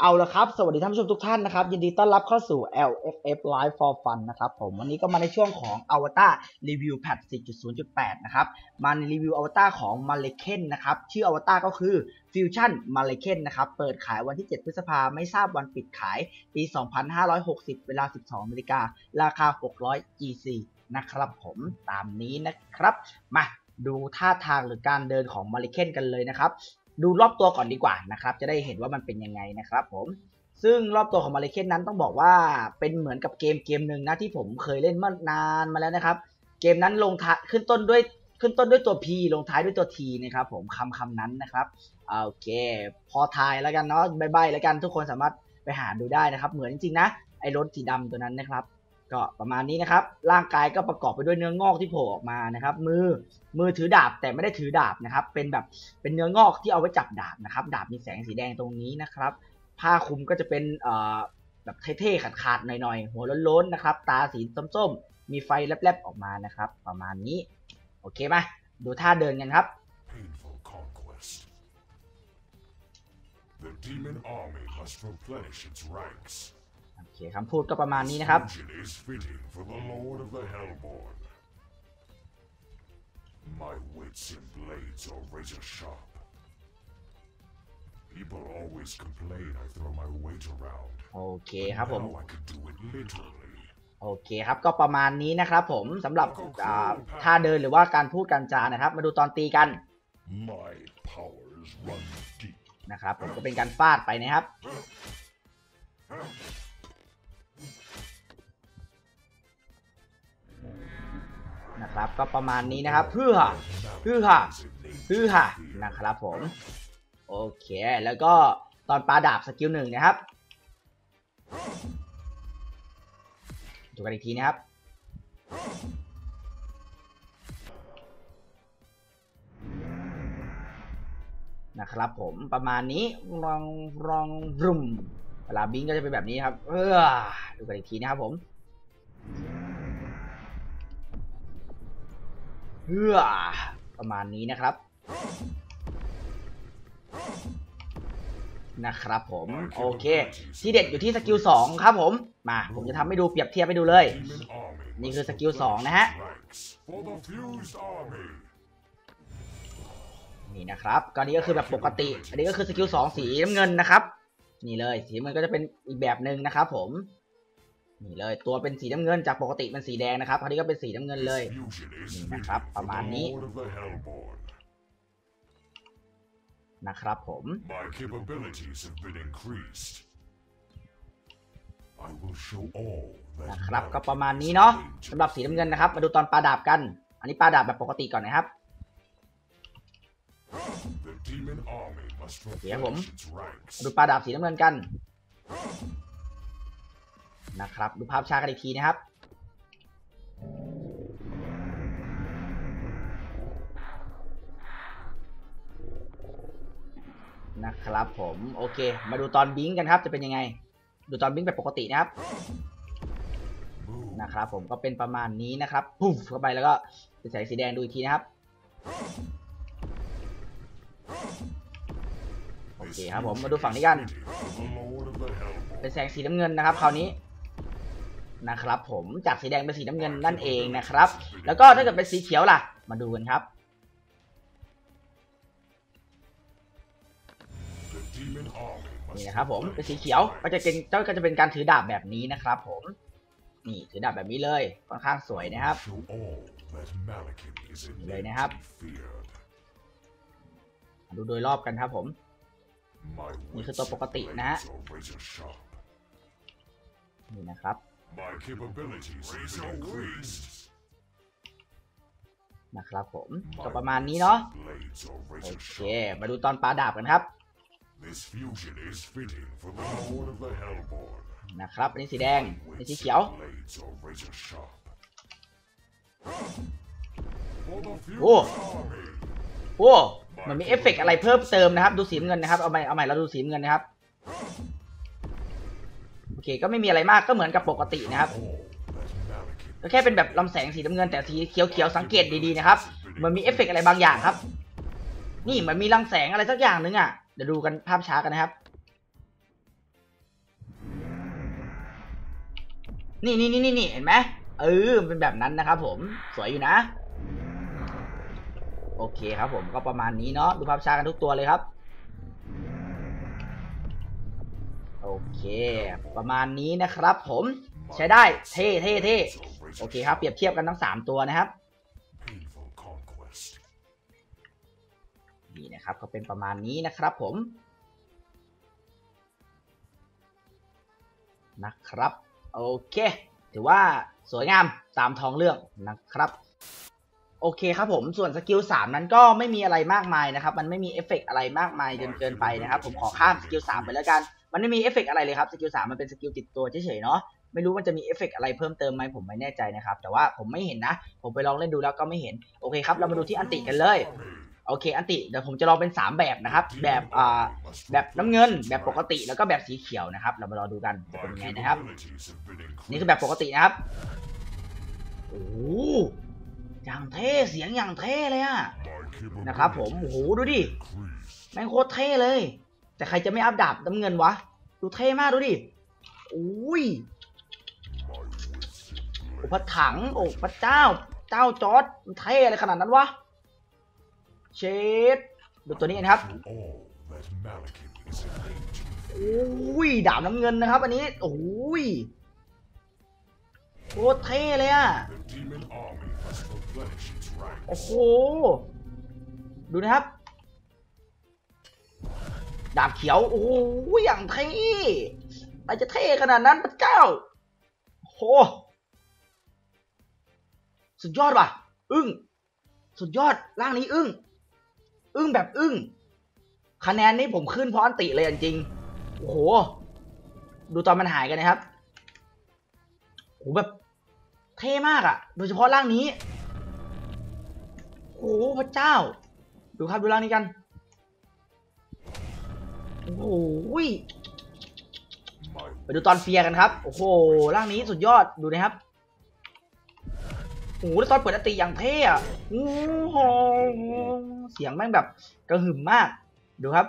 เอาละครับ สวัสดีท่านผู้ชมทุกท่านนะครับ ยินดีต้อนรับเข้าสู่ LFF Live for Fun นะครับผมวันนี้ก็มาในช่วงของ Avatar Review Patch 4.0.8 นะครับมาในรีวิวอวตารของ m a l e k e n นะครับ ชื่ออวตารก็คือ Fusion m a l e k e n นะครับ เปิดขายวันที่ 7 พฤษภาไม่ทราบวันปิดขาย ปี 2560 เวลา 12นาฬิการาคา 600 GC นะครับผมตามนี้นะครับ มาดูท่าทางหรือการเดินของ m a l e k e n กันเลยนะครับ ดูรอบตัวก่อนดีกว่านะครับ จะได้เห็นว่ามันเป็นยังไงนะครับผมซึ่งรอบตัวของมาเลเคนนั้นต้องบอกว่าเป็นเหมือนกับเกมเกมหนึ่งนะที่ผมเคยเล่นเมื่อนานมาแล้วนะครับ เกมนั้นลงท้ายขึ้นต้นด้วยขึ้นต้นด้วยตัว P ลงท้ายด้วยตัว T นะครับผมคำคำนั้นนะครับโอเค พอทายแล้วกันเนาะบายบายแล้วกันทุกคนสามารถไปหาดูได้นะครับ เหมือนจริงๆนะไอ้รถสีดำตัวนั้นนะครับ ก็ประมาณนี้นะครับ ร่างกายก็ประกอบไปด้วยเนื้องอกที่โผล่ออกมานะครับ มือมือถือดาบแต่ไม่ได้ถือดาบนะครับ เป็นแบบเป็นเนื้องอกที่เอาไว้จับดาบนะครับ ดาบมีแสงสีแดงตรงนี้นะครับ ผ้าคลุมก็จะเป็นเอ่อแบบเท่ๆขาดๆหน่อยๆ หัวล้นๆนะครับ ตาสีส้มๆ มีไฟแลบๆออกมานะครับ ประมาณนี้ โอเคไหมดูท่าเดินกันครับ The demon army must replenish its ranks. โอเคคำพูดก็ประมาณนี้นะครับ Fusion is fitting for the Lord of the Hellborn. My wits and blades are razor sharp. People always complain I throw my weight around. โอเคครับผม Now I could do it literally. โอเคครับก็ประมาณนี้นะครับผมสำหรับอ่าท่าเดินหรือว่าการพูดการจานะครับ มาดูตอนตีกัน My powers run deep. นะครับผมก็เป็นการฟาดไปนะครับ นะครับ ก็ประมาณนี้นะครับเพื่อเพื่อเพื่อนะครับผม โอเค แล้วก็ตอนปลาดาบสกิลหนึ่งนะครับดูกันอีกทีนะครับ นะครับผมประมาณนี้รองรองรุมเวลาบิงก็จะเป็นแบบนี้ครับ เออดูกันอีกทีนะครับผม เพื่อประมาณนี้นะครับ นะครับผม โอเค ที่เด็ดอยู่ที่สกิล2ครับผม มา ผมจะทำให้ดูเปรียบเทียบให้ดูเลย Demon army นี่คือ must สกิล2นะฮะ ranks for the fused army. นี่นะครับ ก็อันนี้ก็คือแบบปกติ อันนี้ก็คือสกิลสองสีน้ำเงินนะครับ นี่เลย สีน้ำเงินก็จะเป็นอีกแบบหนึ่งนะครับผม นี่เลยตัวเป็นสีน้ำเงินจากปกติเป็นสีแดงนะครับอันนี้ก็เป็นสีน้ำเงินเลย Fusion is นี่ fitting นะครับ for ประมาณ the นี้ Lord of the Hellborn. นะครับผม My capabilities have been increased. I will show all that นะครับก็ Malekith ประมาณนี้ is เนาะ capable สำหรับสีน้ำเงินนะครับ มาดูตอนปลาดาบกัน อันนี้ปลาดาบแบบปกติก่อนนะครับ The demon army must โอเคครับผม replenish its ranks. มาดูปลาดาบสีน้ำเงินกัน นะครับ ดูภาพช้ากันอีกทีนะครับ นะครับผมโอเค มาดูตอนบิงกันครับจะเป็นยังไง ดูตอนบิงแบบปกตินะครับนะครับผมก็เป็นประมาณนี้นะครับปุ๊บเข้าไปแล้วก็เป็นแสงสีแดงดูอีกทีนะครับโอเคครับผมมาดูฝั่งนี้กัน เป็นแสงสีน้ำเงินนะครับคราวนี้ นะครับผมจากสีแดงเป็นสีน้ำเงินนั่นเองนะครับ แล้วก็ถ้าเกิดเป็นสีเขียวล่ะ มาดูกันครับ The demon army นี่ must นะครับผมเป็น replenish สี its เขียวก็ ranks. จะเป็นก็จะเป็นการถือดาบแบบนี้นะครับผมนี่ถือดาบแบบนี้เลยค่อนข้างสวยนะครับ Show all that Malekith is เลย innately นะครับ feared. มาดูโดยรอบกันครับผม My นี่คือ wits ตัวปกติ and นะฮะ blades are razor sharp. นี่นะครับ My capabilities have been increased. นะครับผม My ก็ประมาณนี้เนาะ wits and blades are โอ razor เค sharp. มาดูตอนปลาดาบกันครับ This fusion is fitting for the Lord of the Hellborn. นะครับอันนี้สีแดง My อันนี้ wits สีเขียว and blades are razor sharp. For the fused Oh. army. โอ้มันมีเอฟเฟกต์อะไรเพิ่มเติมนะครับ ดูสีน้ำเงินนะครับเอาใหม่เอาใหม่เราดูสีน้ำเงินนะครับโอ เคก็ไม่มีอะไรมากก็เหมือนกับปกตินะครับก็แค่เป็นแบบลำแสงสีน้ำเงินแต่สีเขียวๆสังเกตดีๆนะครับมันมีเอฟเฟกอะไรบางอย่างครับ นี่มันมีลังแสงอะไรสักอย่างนึงอะเดี๋ยวดูกันภาพช้ากันนะครับ นี่นี่นี่นี่เห็นไหมเออเป็นแบบนั้นนะครับผมสวยอยู่นะ โอเคครับผมก็ประมาณนี้เนาะดูภาพช้ากันทุกตัวเลยครับ โอเค ประมาณนี้นะครับผมใช้ได้เท่เท่เท่โอเคครับ เปรียบเทียบกันทั้งสามตัวนะครับนี่นะครับก็เป็นประมาณนี้นะครับผมนะครับ โอเค ถือว่าสวยงามตามท้องเรื่องนะครับ โอเคครับผมส่วนสกิล3นั้นก็ไม่มีอะไรมากมายนะครับ มันไม่มีเอฟเฟกต์อะไรมากมายจนเกินไปนะครับ ผมขอข้ามสกิล3ไปแล้วกัน มันไม่มีเอฟเฟกต์อะไรเลยครับสกิล3มันเป็นสกิลติดตัวเฉยๆเนาะไม่รู้มันจะมีเอฟเฟกต์อะไรเพิ่มเติมไหมผมไม่แน่ใจนะครับแต่ว่าผมไม่เห็นนะ ผมไปลองเล่นดูแล้วก็ไม่เห็นโอเคครับเรามาดูที่อันติกันเลยโอเคอันติเดี๋ยวผมจะลองเป็น 3 แบบนะครับ แบบอ่าแบบน้ำเงิน แบบปกติแล้วก็แบบสีเขียวนะครับ เรามารอดูกันจะเป็นยังไงนะครับ นี่คือแบบปกตินะครับโอ้อย่างเท่เสียงอย่างเท่เลยอะนะครับ ผมโอ้โหดูดิแม่งโคตรเท่เลย แต่ใครจะไม่อัพดาบน้ำเงินวะ ดูเท่มากดูดิอุ้ยโอ้พระถัง โอ้พระเจ้า เจ้าจอร์ดมันเท่อะไรขนาดนั้นวะ เชดดูตัวนี้นะครับโอ้ยดาบน้ำเงินนะครับ อันนี้ โอ้ยโคตรเท่เลยอะโอ้โห ดูนะครับ ดาบเขียว โอ้โหอย่างเท่อะไรจะเท่ขนาดนั้นพระเจ้าโหสุดยอดว่ะ อึ้ง สุดยอด ร่างนี้อึ้ง อึ้งแบบอึ้ง คะแนนนี้ผมขึ้นเพราะอันติเลยจริง โอ้โห ดูตอนมันหายกันนะครับ โอ้โหแบบ เท่มากอะ่ะ โดยเฉพาะร่างนี้ โอ้พระเจ้า ดูครับดูร่างนี้กัน โอ้โห My ไปดูตอนเฟียกันครับ โอ้โหร่างนี้สุดยอดดูนะครับโอ้โหแล้วตอนเปิดอันติอย่างเท่อะโอ้โหเสียงแม่งแบบกระหึ่มมาก ดูครับ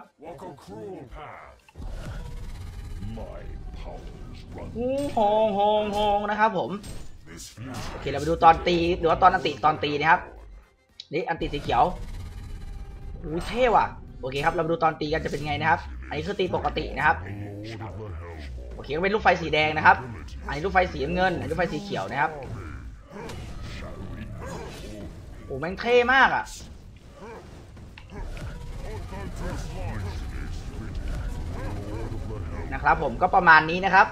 โอ้โหโหโหนะครับผม โอเคเราไปดูตอนตีหรือว่าตอนอันติตอนตีนะครับ นี่อันติสีเขียวโอ้เท่ว่ะ โอเคครับ เรามาดูตอนตีกันจะเป็นไงนะครับ อันนี้คือตีปกตินะครับ โอเคก็เป็นลูกไฟสีแดงนะครับ อันนี้ลูกไฟสีเงิน อันนี้ลูกไฟสีเขียวนะครับ โอ้แม่งเท่มากอะ นะครับผมก็ประมาณนี้นะครับ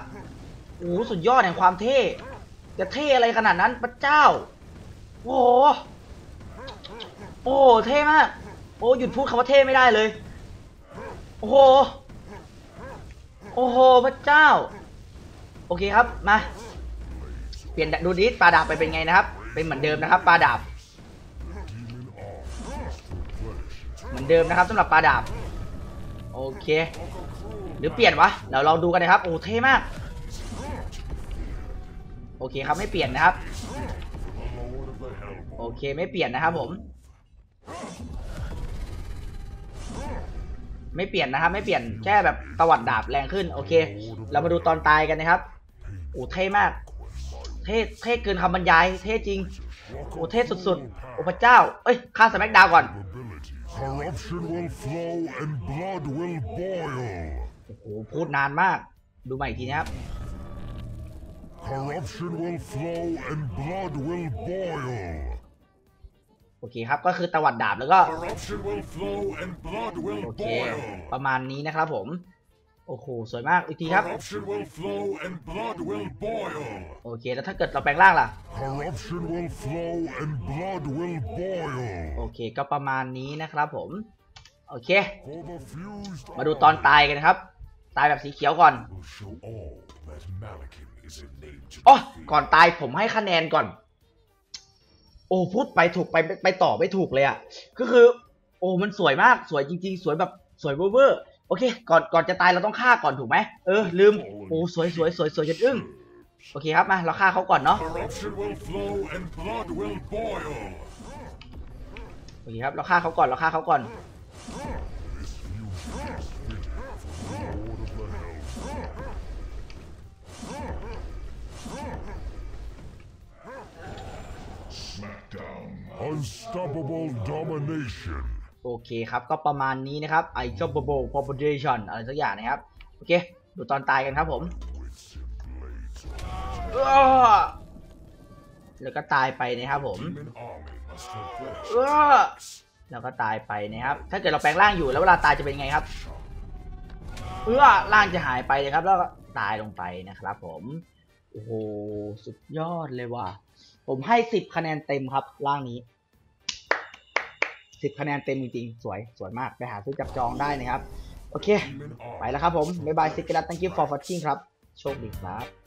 โอ้โหสุดยอดแห่งความเท่ จะเท่อะไรขนาดนั้นพระเจ้า โอ้โห โอ้โหเท่มาก โอ้หยุดพูดคำว่าเท่ไม่ได้เลย โอ้โห โอ้โหพระเจ้า โอเคครับ มา เปลี่ยนดูดิปลาดาบไปเป็นไงนะครับ เป็นเหมือนเดิมนะครับปลาดาบ เหมือนเดิมนะครับสำหรับปลาดาบ โอเค หรือเปลี่ยนวะ เดี๋ยวลองดูกันนะครับ โอ้เท่มาก โอเคครับไม่เปลี่ยนนะครับ โอเคไม่เปลี่ยนนะครับผม ไม่เปลี่ยนนะครับ ไม่เปลี่ยนแค่แบบตวัดดาบแรงขึ้นโอเค เรามาดูตอนตายกันนะครับโอ้เท่มาก เท่เท่เกินคำบรรยาย เท่จริงโอ้เท่สุดๆโอ้พระเจ้า เอ้ยฆ่าสแม็กดาวก่อน Abilities. Corruption will flow and blood will boil. โอ้โหพูดนานมาก ดูใหม่อีกทีนะครับ Corruption will flow and blood will boil. โอเคครับ ก็คือตวัดดาบแล้วก็ Corruption will flow and blood โอ will เค boil. ประมาณนี้นะครับผม โอ้โห สวยมาก อีกทีครับ Corruption will flow and blood will boil. โอเค แล้วถ้าเกิดเราแปลงร่างล่ะ Corruption will flow and blood will โอ boil. เค ก็ประมาณนี้นะครับผม โอเค For the fused มาดูตอนตายกันนะครับ ตายแบบสีเขียวก่อน will show all that Malakin is innate to อ๋อ defeat. ก่อนตายผมให้คะแนนก่อน โอ้พูดไปถูกไปไปต่อไม่ถูกเลยอะ่ะก็คือ โอ้มันสวยมากสวยจริง ๆ สวยแบบสวยเวอร์ๆโอเค ก่อนก่อนจะตายเราต้องฆ่าก่อนถูกไหมเออลืมโอ้สวยสวยสวยสวยจนอึ้งโอเคครับมาเราฆ่าเขาก่อนเนาะ Corruption will flow and blood will boil. โอเคครับเราฆ่าเขาก่อนเราฆ่าเขาก่อน Unstoppable domination. โอเคครับ ก็ประมาณนี้นะครับ I j o b b l e population อะไรสักอย่างนะครับ โอเค ดูตอนตายกันครับผม With some blades. อ้อแล้วก็ตายไปนะครับผม Demon army must have fled. เออแล้วก็ตายไปนะครับ ถ้าเกิดเราแปลงร่างอยู่แล้วเวลาตายจะเป็นไงครับเออร่างจะหายไปเลยครับ แล้วก็ตายลงไปนะครับผม โอ้โห สุดยอดเลยว่ะ ผมให้สิบคะแนนเต็มครับร่างนี้ สิบคะแนนเต็มจริงๆ สวยสวยมากไปหาซื้อจับจองได้นะครับ โอเค ไปแล้วครับผม บ๊ายบายซิกเกอร์ thank you for watching ครับ โชคดีครับ